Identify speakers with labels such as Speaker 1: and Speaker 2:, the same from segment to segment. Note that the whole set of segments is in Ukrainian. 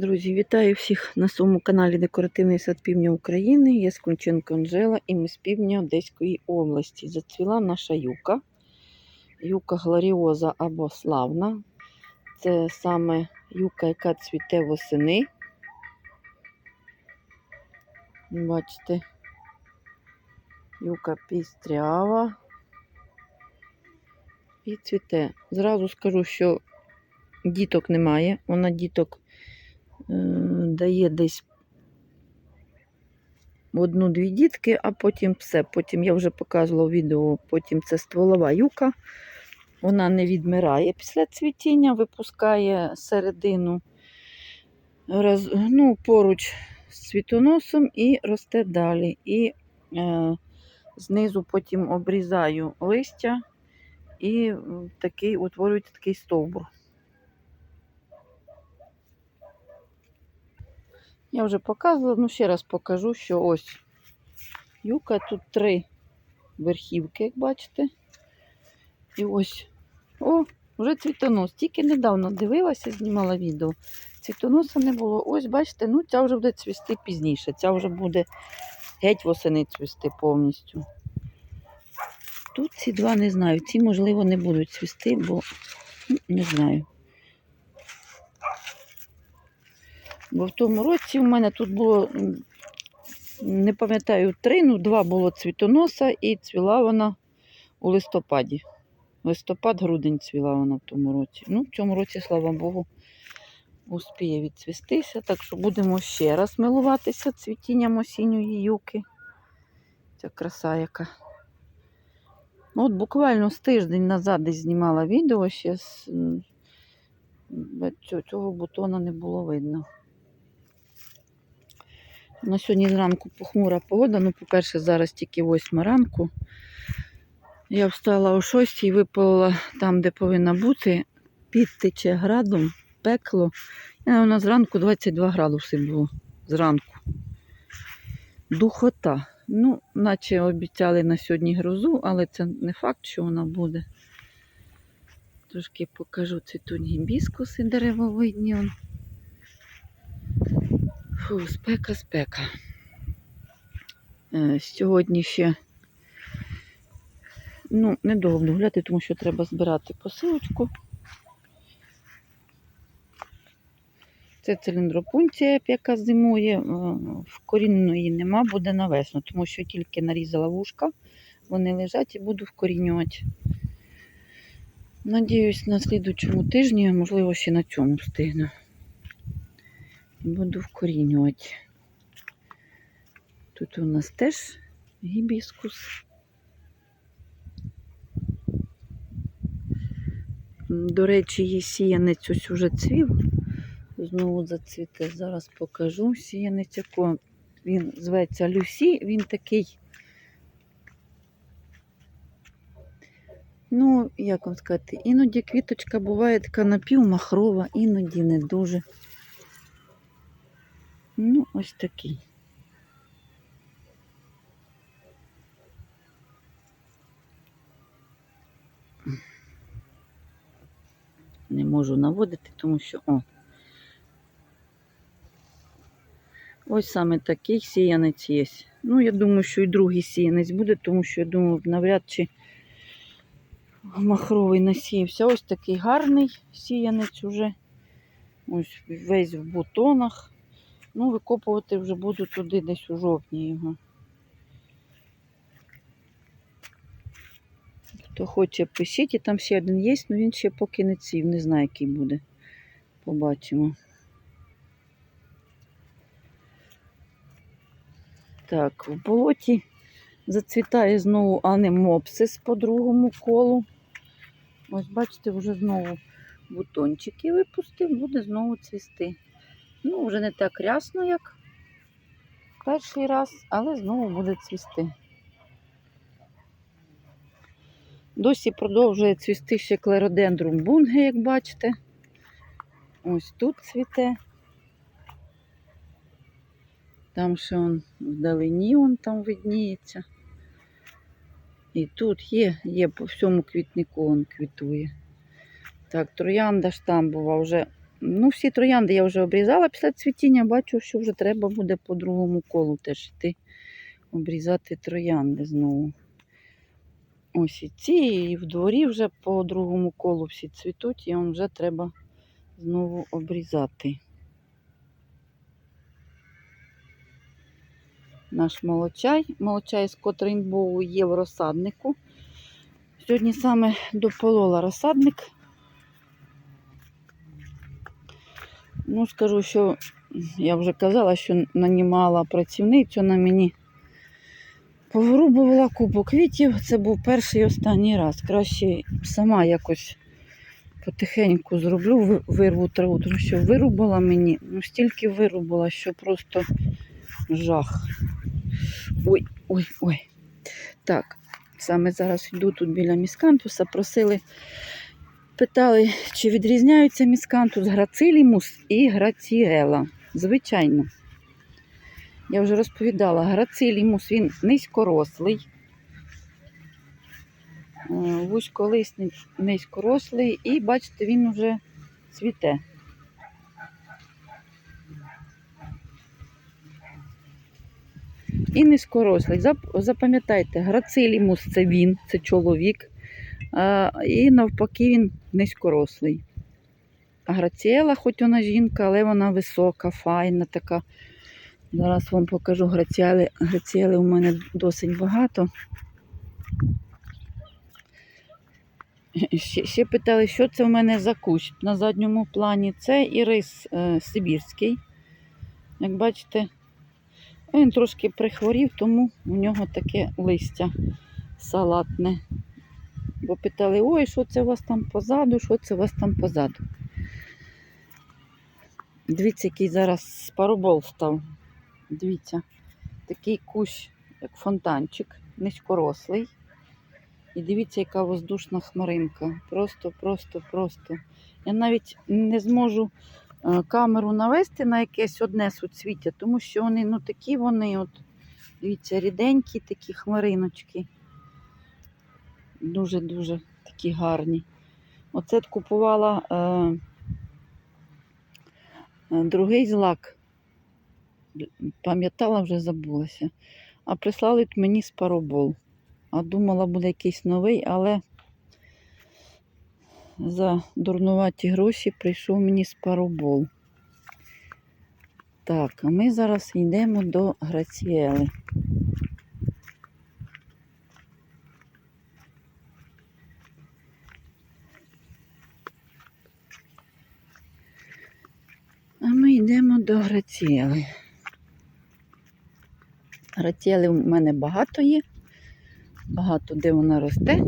Speaker 1: Друзі, вітаю всіх на своєму каналі Декоративний сад Півдня України. Я Скунченко Анжела і ми з півдня Одеської області. Зацвіла наша юка. Юка глоріоза або славна. Це саме юка, яка цвіте восени. Бачите, юка пістрява. І цвіте. Зразу скажу, що діток немає. Вона діток дає десь одну-дві дітки, а потім все. Потім я вже показувала відео, потім це стволова юка. Вона не відмирає після цвітіння, випускає середину роз, ну, поруч з цвітоносом і росте далі. І е, знизу потім обрізаю листя і такий утворюється такий стовбур. Я вже показувала, ну ще раз покажу, що ось юка, тут три верхівки, як бачите. І ось, о, вже цвітонос. Тільки недавно дивилася, знімала відео. Цвітоноса не було. Ось, бачите, ну ця вже буде цвісти пізніше. Ця вже буде геть восени цвісти повністю. Тут ці два не знаю. Ці, можливо, не будуть цвісти, бо ну, не знаю. Бо в тому році в мене тут було, не пам'ятаю, три, ну два було цвітоноса і цвіла вона у листопаді. Листопад-грудень цвіла вона в тому році. Ну, в цьому році, слава Богу, успіє відцвістися. Так що будемо ще раз милуватися цвітінням осінньої юки. Ця краса яка. Ну, От буквально з тиждень назад десь знімала відео, ще з цього- бутона не було видно. На сьогодні зранку похмура погода. Ну, по-перше, зараз тільки 8 ранку. Я встала о 6 і випалила там, де повинна бути, підтече градом, пекло. І у нас зранку 22 градуси було. Зранку. Духота. Ну, наче обіцяли на сьогодні грозу, але це не факт, що вона буде. Трошки покажу цвітуть гібіскуси деревовидні. Фу, спека, спека. Е, Сьогодні ще ну, недовго гуляти, тому що треба збирати посилочку. Це циліндропунція, яка зимує. Е, Вкоріненої нема, буде на весну, тому що тільки нарізала вушка, вони лежать і буду вкорінювати. Надіюсь, на слідучому тижні, можливо, ще на цьому встигну. Буду вкорінювати. Тут у нас теж гібіскус. До речі, є сіянець ось уже цвів. Знову зацвіте. Зараз покажу сіянець якого. Він зветься Люсі, він такий. Ну, як вам сказати, іноді квіточка буває така напівмахрова, іноді не дуже. Ну, ось такий. Не можу наводити, тому що о. Ось саме такий сіянець є. Ну, я думаю, що і другий сіянець буде, тому що я думаю, навряд чи махровий насіявся. Ось такий гарний сіянець уже. Ось весь в бутонах. Ну, викопувати вже буду туди десь у жовтні його. Хто хоче, пишіть, і там ще один є, але він ще поки не цвів, не знаю, який буде. Побачимо. Так, в болоті зацвітає знову анемопсис по другому колу. Ось, бачите, вже знову бутончики випустив, буде знову цвісти. Ну, вже не так рясно, як перший раз, але знову буде цвісти. Досі продовжує цвісти ще клеродендрум бунге, як бачите. Ось тут цвіте. Там ще он вдалині он там видніється. І тут є, є по всьому квітнику он квітує. Так, троянда штамбова вже Ну, всі троянди я вже обрізала після цвітіння. Бачу, що вже треба буде по другому колу теж йти обрізати троянди знову. Ось і ці, і в дворі вже по другому колу всі цвітуть, і вже треба знову обрізати. Наш молочай. Молочай з Котрейнбоу є в розсаднику. Сьогодні саме дополола розсадник. Ну, скажу, що я вже казала, що нанімала працівницю на мені. Повирубувала купу квітів. Це був перший і останній раз. Краще сама якось потихеньку зроблю, вирву траву, тому що вирубала мені, ну стільки вирубала, що просто жах. Ой, ой, ой. Так, саме зараз йду тут біля міскантуса, просили, питали, чи відрізняються міскантус грацилімус і граціела. Звичайно. Я вже розповідала, грацилімус він низькорослий, е, вузьколисний низькорослий, і бачите, він вже цвіте. І низькорослий. Запам'ятайте, грацилімус це він, це чоловік, і навпаки він низькорослий. А граціела, хоч вона жінка, але вона висока, файна така. Зараз вам покажу граціели. Граціели у мене досить багато. Ще, ще питали, що це в мене за кущ на задньому плані. Це ірис е, Сибірський. Як бачите, він трошки прихворів, тому у нього таке листя салатне. Бо питали, ой, що це у вас там позаду, що це у вас там позаду. Дивіться, який зараз парабол став. Дивіться, такий кущ, як фонтанчик, низькорослий. І дивіться, яка воздушна хмаринка. Просто, просто, просто. Я навіть не зможу е, камеру навести на якесь одне суцвіття, тому що вони, ну такі вони, от, дивіться, ріденькі такі хмариночки. Дуже-дуже такі гарні. Оце купувала е, е, другий злак. Пам'ятала, вже забулася. А прислали мені спаробол. А думала, буде якийсь новий, але за дурнуваті гроші прийшов мені спаробол. Так, а ми зараз йдемо до Граціели. А ми йдемо до Граціели. Граціели у мене багато є. Багато де вона росте.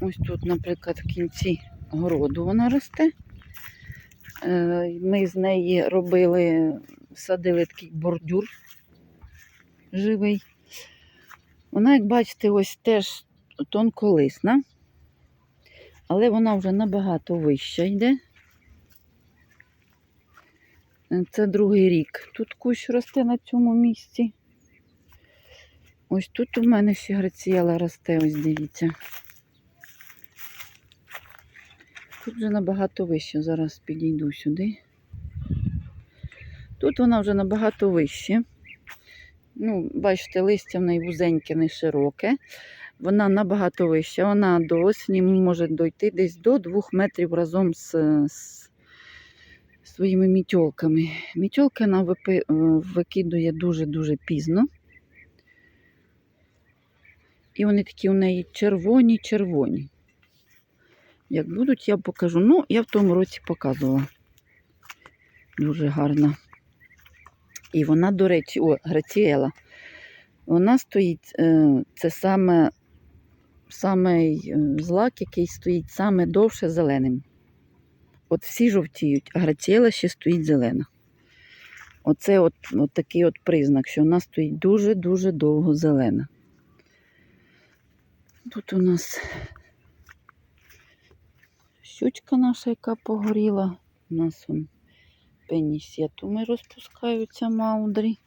Speaker 1: Ось тут, наприклад, в кінці городу вона росте. Е, Ми з неї робили, садили такий бордюр живий. Вона, як бачите, ось теж тонколисна, але вона вже набагато вища йде. Е, Це другий рік. Тут кущ росте на цьому місці. Ось тут у мене ще граціела росте, ось дивіться. Тут вже набагато вище. Зараз підійду сюди. Тут вона вже набагато вище. Ну, бачите, листя в неї вузеньке, не широке. Вона набагато вища. Вона до осені може дойти десь до 2 метрів разом з, з своїми мітьолками. Мітьолки вона е, викидує дуже-дуже пізно. І вони такі у неї червоні-червоні. Як будуть, я покажу. Ну, я в тому році показувала. Дуже гарна. І вона, до речі, о, Граціела. Вона стоїть, е, це саме, саме злак, який стоїть саме довше зеленим. От всі жовтіють, а Граціела ще стоїть зелена. Оце от, от такий от признак, що вона стоїть дуже-дуже довго зелена. Тут у нас щучка наша, яка погоріла. У нас он пенісетуми розпускаються маудрі.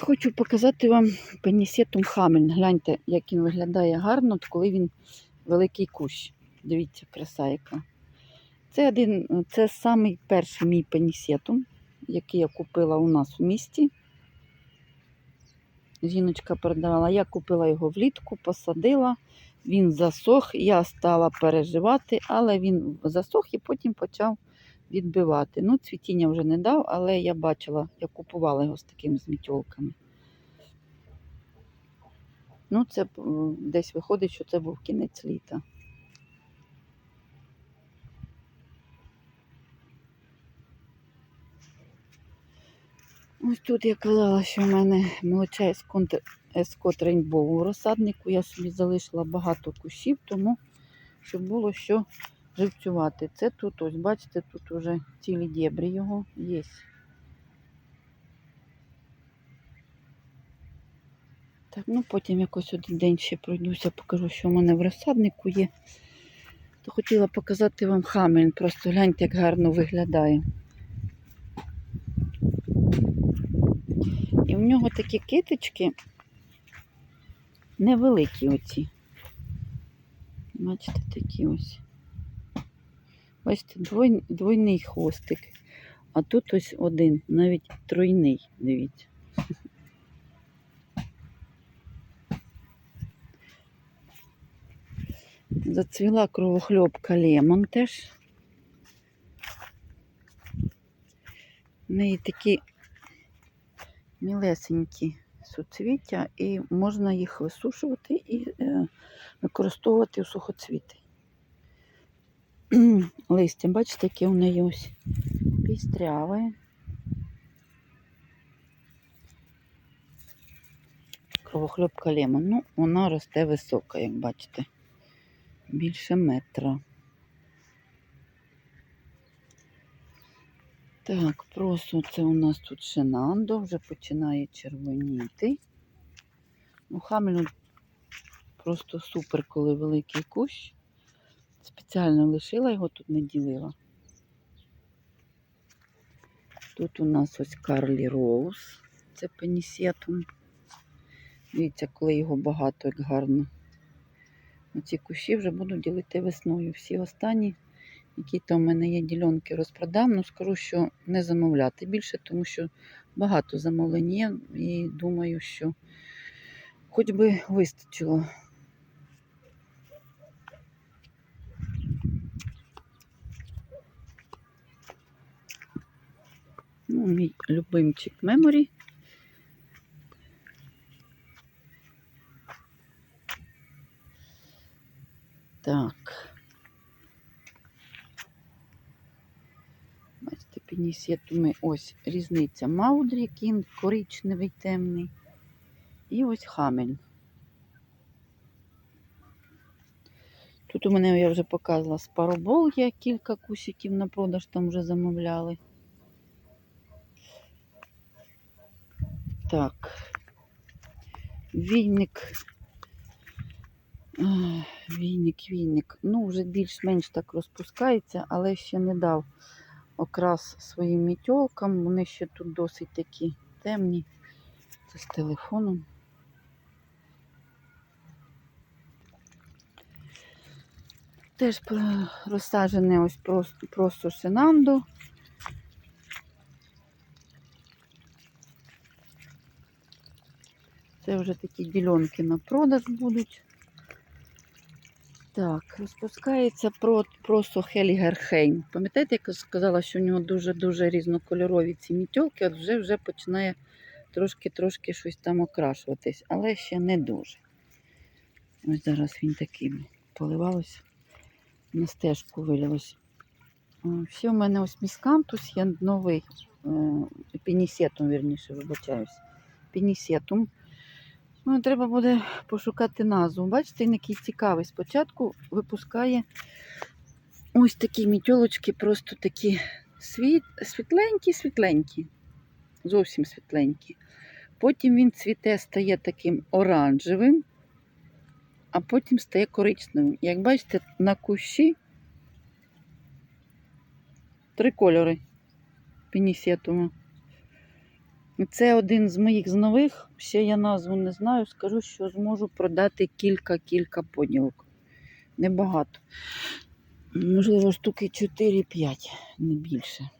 Speaker 1: Хочу показати вам пенісетум хамель. Гляньте, як він виглядає гарно, коли він великий кущ. Дивіться, краса яка. Це один, це самий перший мій пенісетум, який я купила у нас у місті. Жіночка передавала. Я купила його влітку, посадила, він засох, я стала переживати, але він засох і потім почав відбивати. Ну, цвітіння вже не дав, але я бачила, я купувала його з такими змітьолками. Ну, це десь виходить, що це був кінець літа. Ось тут я казала, що в мене молоча ескот рейнбоу у розсаднику. Я собі залишила багато кущів, тому щоб було що живцювати. Це тут, ось, бачите, тут вже цілі дєбрі його є. Так, ну потім якось один день ще пройдуся, покажу, що в мене в розсаднику є. То хотіла показати вам хамель, просто гляньте, як гарно виглядає. В нього такі китички невеликі оці. Бачите, такі ось. Бачите, двой, двойний хвостик. А тут ось один, навіть тройний, дивіться. Зацвіла кровохльопка лемон теж. В неї такі мілесенькі суцвіття, і можна їх висушувати і е, використовувати у сухоцвіти. Листя, бачите, яке у неї ось пістряве. Кровохльопка лемон. Ну, вона росте висока, як бачите. Більше метра. Так, просто це у нас тут шинандо, вже починає червоніти. Ну, хамелю просто супер, коли великий кущ. Спеціально лишила його, тут не ділила. Тут у нас ось Карлі Роуз, це пенісетум. Дивіться, коли його багато, як гарно. Ці кущі вже буду ділити весною. Всі останні які там у мене є ділянки, розпродам. Ну, скажу, що не замовляти більше, тому що багато замовлень є і думаю, що хоч би вистачило. Ну, мій любимчик Меморі. Так. Бачите, пінісетуми ось різниця Маудрі, кін, коричневий темний. І ось хамель. Тут у мене я вже показувала спаробол, є кілька кусиків на продаж там вже замовляли. Так. Війник. Війник, війник. Ну, вже більш-менш так розпускається, але ще не дав окрас своїм мітьолкам. Вони ще тут досить такі темні. Це з телефоном. Теж розсаджене ось просто, просто шинандо. Це вже такі ділянки на продаж будуть. Так, розпускається про, просто Хелігерхейм. Пам'ятаєте, як я сказала, що у нього дуже-дуже різнокольорові ці мітьолки, от вже вже починає трошки-трошки щось там окрашуватись, але ще не дуже. Ось зараз він такий поливалось, на стежку вилилось. О, Ще в мене ось міскантус, є новий е, пінісетум, вірніше, вибачаюсь. Пінісетум. Ну, треба буде пошукати назву. Бачите, він який цікавий. Спочатку випускає ось такі мітьолочки, просто такі світ, світленькі, світленькі. Зовсім світленькі. Потім він цвіте, стає таким оранжевим, а потім стає коричневим. Як бачите, на кущі три кольори пінісетума. Це один з моїх з нових. Ще я назву не знаю. Скажу, що зможу продати кілька-кілька поділок. Небагато. Можливо, штуки 4-5, не більше.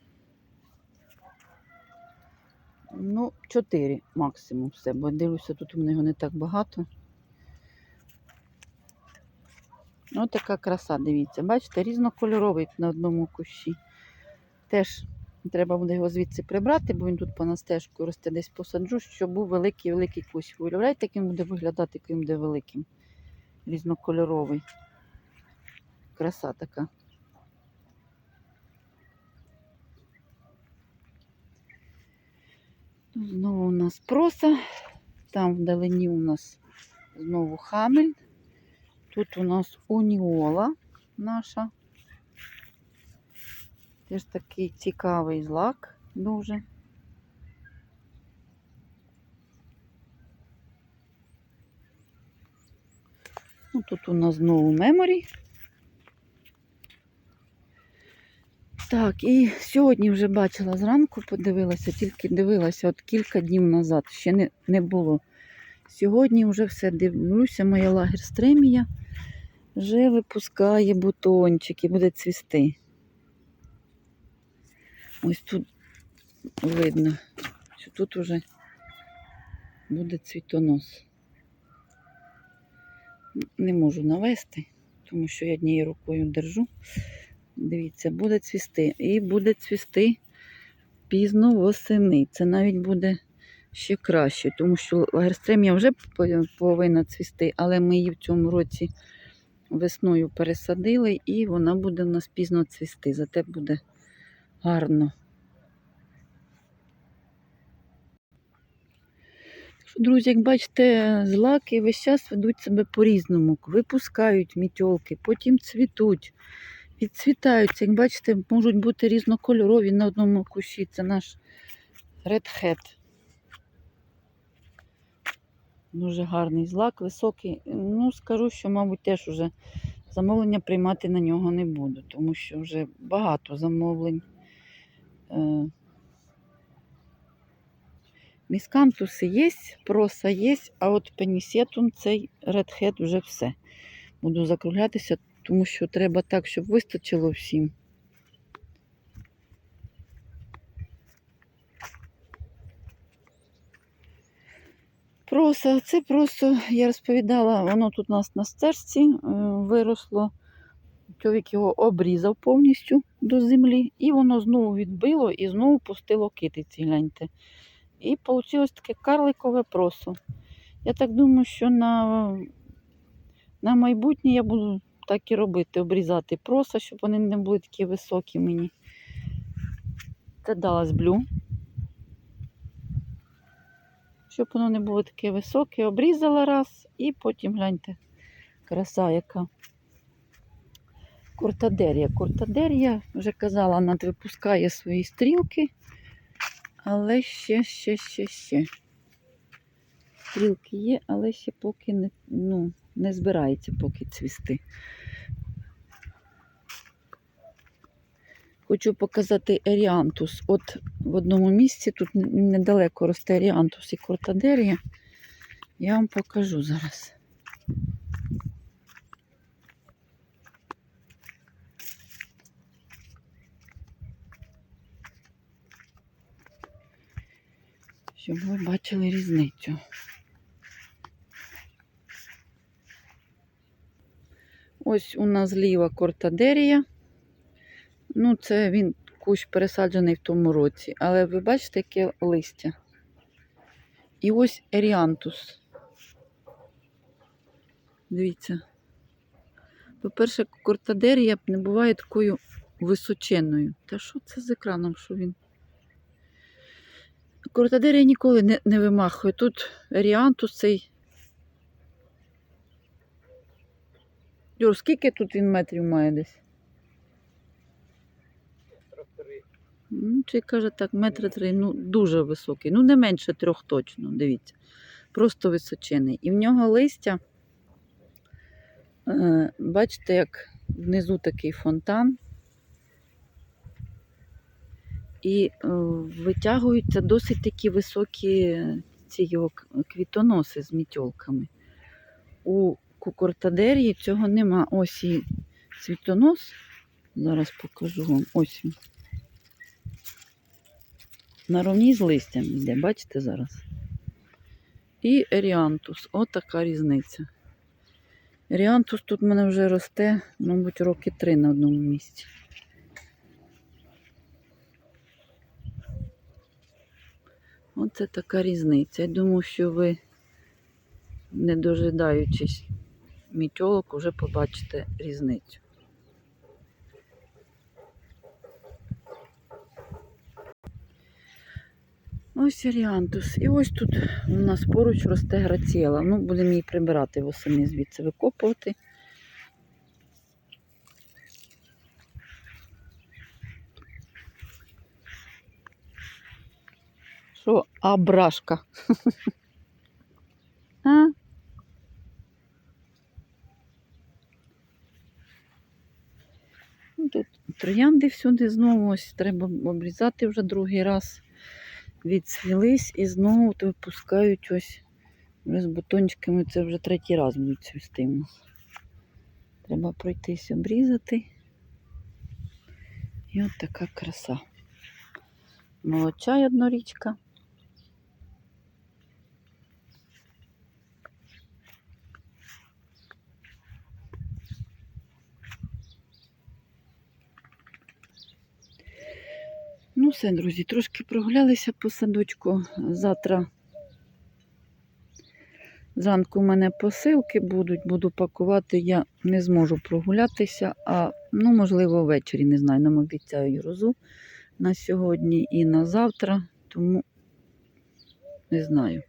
Speaker 1: Ну, 4 максимум все, бо дивлюся, тут у мене його не так багато. Ось така краса, дивіться. Бачите, різнокольоровий на одному кущі. Теж треба буде його звідси прибрати, бо він тут по настежку росте десь посаджу, щоб був великий-великий. Ви уявляєте, як він буде виглядати, він буде великим. Різнокольоровий. Краса така. Знову у нас проса, там вдалині у нас знову хамель. Тут у нас уніола наша. Теж такий цікавий злак дуже. Ну, тут у нас знову меморі. Так, і сьогодні вже бачила зранку, подивилася, тільки дивилася от кілька днів назад, ще не, не було. Сьогодні вже все дивлюся, моя лагерстремія вже випускає бутончики, буде цвісти. Ось тут видно, що тут вже буде цвітонос. Не можу навести, тому що я однією рукою держу. Дивіться, буде цвісти. І буде цвісти пізно восени. Це навіть буде ще краще, тому що лагерстремія вже повинна цвісти, але ми її в цьому році весною пересадили, і вона буде у нас пізно цвісти. Зате буде гарно. Друзі, як бачите, злаки весь час ведуть себе по-різному. Випускають мітьолки, потім цвітуть, відцвітаються. Як бачите, можуть бути різнокольорові на одному кущі. Це наш Red. Дуже гарний злак, високий. Ну, скажу, що, мабуть, теж уже замовлення приймати на нього не буду, тому що вже багато замовлень. Е, Міскантуси є, проса є, а от пенісетум цей Hat вже все. Буду закруглятися, тому що треба так, щоб вистачило всім. Проса, це просто, я розповідала, воно тут у нас на стежці е, виросло. Чоловік його обрізав повністю до землі, і воно знову відбило і знову пустило китиці, гляньте. І вийшло таке карликове просо. Я так думаю, що на, на майбутнє я буду так і робити, обрізати проса, щоб вони не були такі високі мені. Це Dallas Blue. Щоб воно не було таке високе, обрізала раз і потім гляньте, краса яка. Куртадерія. Куртадерія, вже казала, надвипускає свої стрілки, але ще, ще, ще, ще. Стрілки є, але ще поки не, ну, не збирається поки цвісти. Хочу показати еріантус. От в одному місці тут недалеко росте еріантус і куртадерія. Я вам покажу зараз. Щоб ви бачили різницю. Ось у нас зліва кортадерія. Ну, це він кущ пересаджений в тому році. Але ви бачите, яке листя. І ось еріантус. Дивіться. По-перше, кортадерія не буває такою височенною. Та що це з екраном, що він? Кортадерія ніколи не, не вимахує. Тут еріантус цей. Юр, скільки тут він метрів має десь? Ну, Чи каже так, метри три, ну дуже високий. Ну, не менше трьох точно, дивіться. Просто височений. І в нього листя, е, бачите, як внизу такий фонтан. І е, витягуються досить такі високі ці його квітоноси з мітьолками. У кукуртадерії цього нема. Ось і цвітонос, Зараз покажу вам. Ось він. Наравні з листям йде, бачите зараз? І еріантус. Отака різниця. Еріантус тут в мене вже росте, мабуть, роки три на одному місці. Оце така різниця. Я думаю, що ви, не дожидаючись мітьолок, вже побачите різницю. Ось оріантус. І ось тут у нас поруч росте граціела. Ну, будемо її прибирати восени звідси викопувати. Що, абрашка? А? Ну, Тут троянди всюди знову ось треба обрізати вже другий раз. Відсвілись і знову випускають ось з бутончиками. Це вже третій раз будуть цвісти. Треба пройтись обрізати. І от така краса. Молочай однорічка. Ну, все, друзі, трошки прогулялися по садочку. Завтра зранку у мене посилки будуть, буду пакувати. Я не зможу прогулятися, а ну, можливо, ввечері, не знаю, нам обіцяю розу на сьогодні і на завтра, тому не знаю.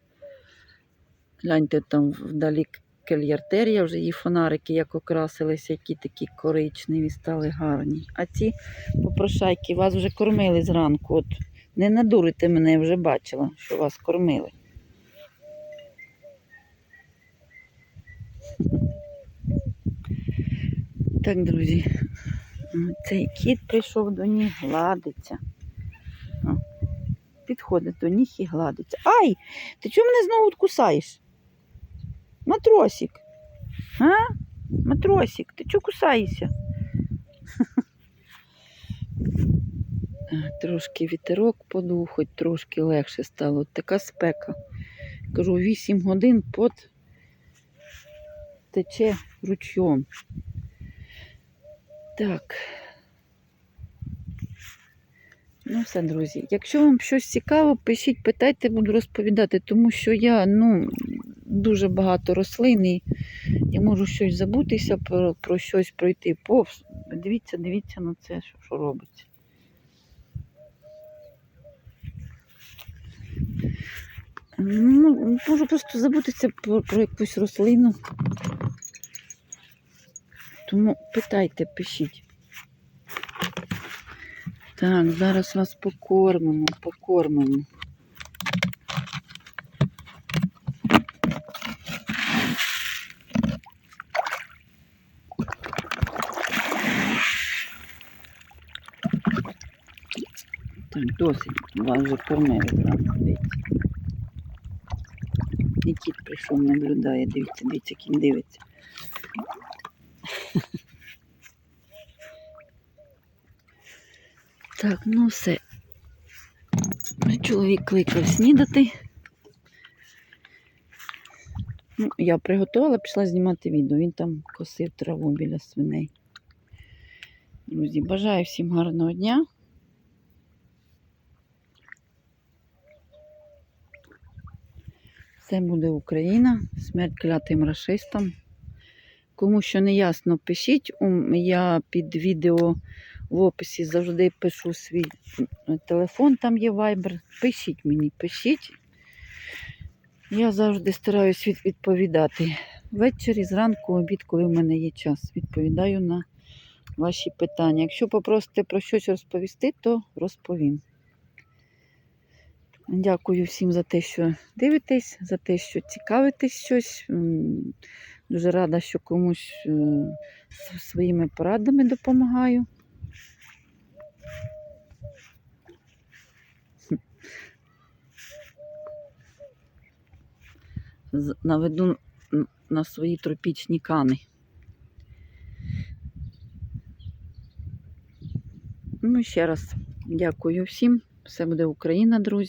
Speaker 1: Гляньте, там вдалі кельяртерія, вже її фонарики як окрасилися, які такі коричневі, стали гарні. А ці попрошайки вас вже кормили зранку. От не надурите мене, я вже бачила, що вас кормили. Так, друзі, цей кіт прийшов до ніг, гладиться. Підходить до ніг і гладиться. Ай! Ти чого мене знову кусаєш? Матросик. А? Матросик, ти чого кусаєшся? Трошки вітерок подув, хоч трошки легше стало. Така спека. Кажу, 8 годин пот тече ручьом. Так. Ну, все, друзі. Якщо вам щось цікаво, пишіть, питайте, буду розповідати, тому що я ну, дуже багато рослин і я можу щось забутися, про, про щось пройти повз. Дивіться, дивіться на це, що, що робиться. Ну, можу просто забутися про, про якусь рослину. Тому питайте, пишіть. Так, зараз вас покормимо, покормимо. Так, досить. Вас вже кормили зранку, дивіться. І кіт прийшов, наблюдає, дивіться, дивіться, він дивиться. Так, ну все. Чоловік кликав снідати. Ну, я приготувала, пішла знімати відео. Він там косив траву біля свиней. Друзі, бажаю всім гарного дня. Все буде Україна, смерть клятим расистам. Кому що не ясно, пишіть. Я під відео в описі завжди пишу свій телефон, там є вайбер. Пишіть мені, пишіть. Я завжди стараюсь відповідати. Ввечері, зранку, обід, коли в мене є час. Відповідаю на ваші питання. Якщо попросите про щось розповісти, то розповім. Дякую всім за те, що дивитесь, за те, що цікавитесь щось. Дуже рада, що комусь е, своїми порадами допомагаю. Наведу на свої тропічні кани. Ну, ще раз дякую всім. Все буде Україна, друзі.